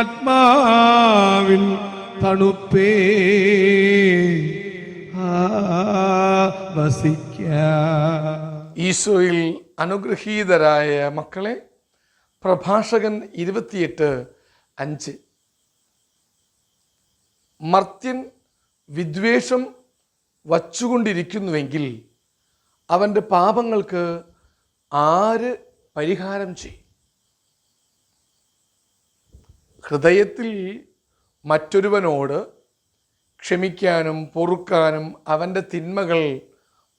ആത്മാവിൻ തണുപ്പേ. വസിക്ക. ഈശോയിൽ അനുഗ്രഹീതരായ മക്കളെ പ്രഭാഷകൻ ഇരുപത്തിയെട്ട് അഞ്ച്. മർത്യൻ വിദ്വേഷം വച്ചുകൊണ്ടിരിക്കുന്നുവെങ്കിൽ അവന്റെ പാപങ്ങൾക്ക് ആര് പരിഹാരം ചെയ്യും? ഹൃദയത്തിൽ മറ്റൊരുവനോട് ക്ഷമിക്കാനും പൊറുക്കാനും അവന്റെ തിന്മകൾ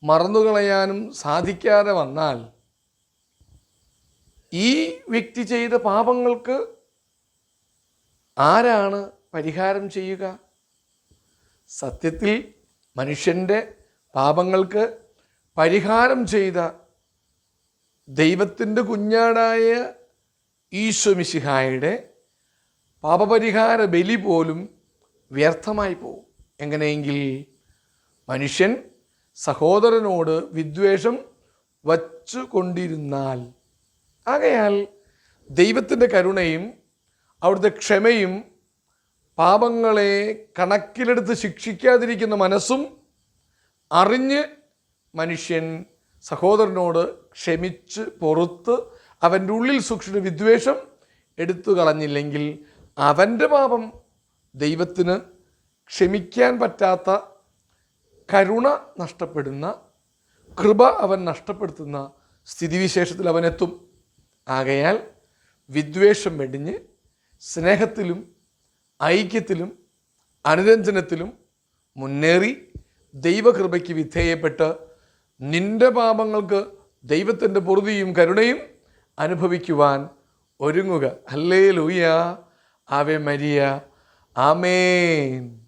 മറന്നുകളയാനും സാധിക്കാതെ വന്നാൽ ഈ വ്യക്തി ചെയ്ത പാപങ്ങൾക്ക് ആരാണ് പരിഹാരം ചെയ്യുക? സത്യത്തിൽ മനുഷ്യന്റെ പാപങ്ങൾക്ക് പരിഹാരം ചെയ്ത ദൈവത്തിന്റെ കുഞ്ഞാടായ ഈശ്വമിശിഹായുടെ പാപപരിഹാര ബലി പോലും വ്യർത്ഥമായി പോകും എങ്ങനെയെങ്കിൽ മനുഷ്യൻ സഹോദരനോട് വിദ്വേഷം വച്ചു കൊണ്ടിരുന്നാൽ ആകയാൽ ദൈവത്തിന്റെ കരുണയും അവിടുത്തെ ക്ഷമയും പാപങ്ങളെ കണക്കിലെടുത്ത് ശിക്ഷിക്കാതിരിക്കുന്ന മനസ്സും അറിഞ്ഞ് മനുഷ്യൻ സഹോദരനോട് ക്ഷമിച്ച് പൊറുത്ത് അവന്റെ ഉള്ളിൽ സൂക്ഷിച്ച വിദ്വേഷം എടുത്തു കളഞ്ഞില്ലെങ്കിൽ അവന്റെ പാപം ദൈവത്തിന് ക്ഷമിക്കാൻ പറ്റാത്ത കരുണ നഷ്ടപ്പെടുന്ന കൃപ അവൻ നഷ്ടപ്പെടുത്തുന്ന സ്ഥിതിവിശേഷത്തിൽ അവനെത്തും. ആകയാൽ വിദ്വേഷം വെടിഞ്ഞ് സ്നേഹത്തിലും ഐക്യത്തിലും അനുരഞ്ജനത്തിലും മുന്നേറി ദൈവകൃപയ്ക്ക് വിധേയപ്പെട്ട് നിന്റെ പാപങ്ങൾക്ക് ദൈവത്തിന്റെ പൊറുതിയും കരുണയും അനുഭവിക്കുവാൻ ഒരുങ്ങുക. അല്ലേ ലൂയ ആവേ മരിയ ആമേൻ.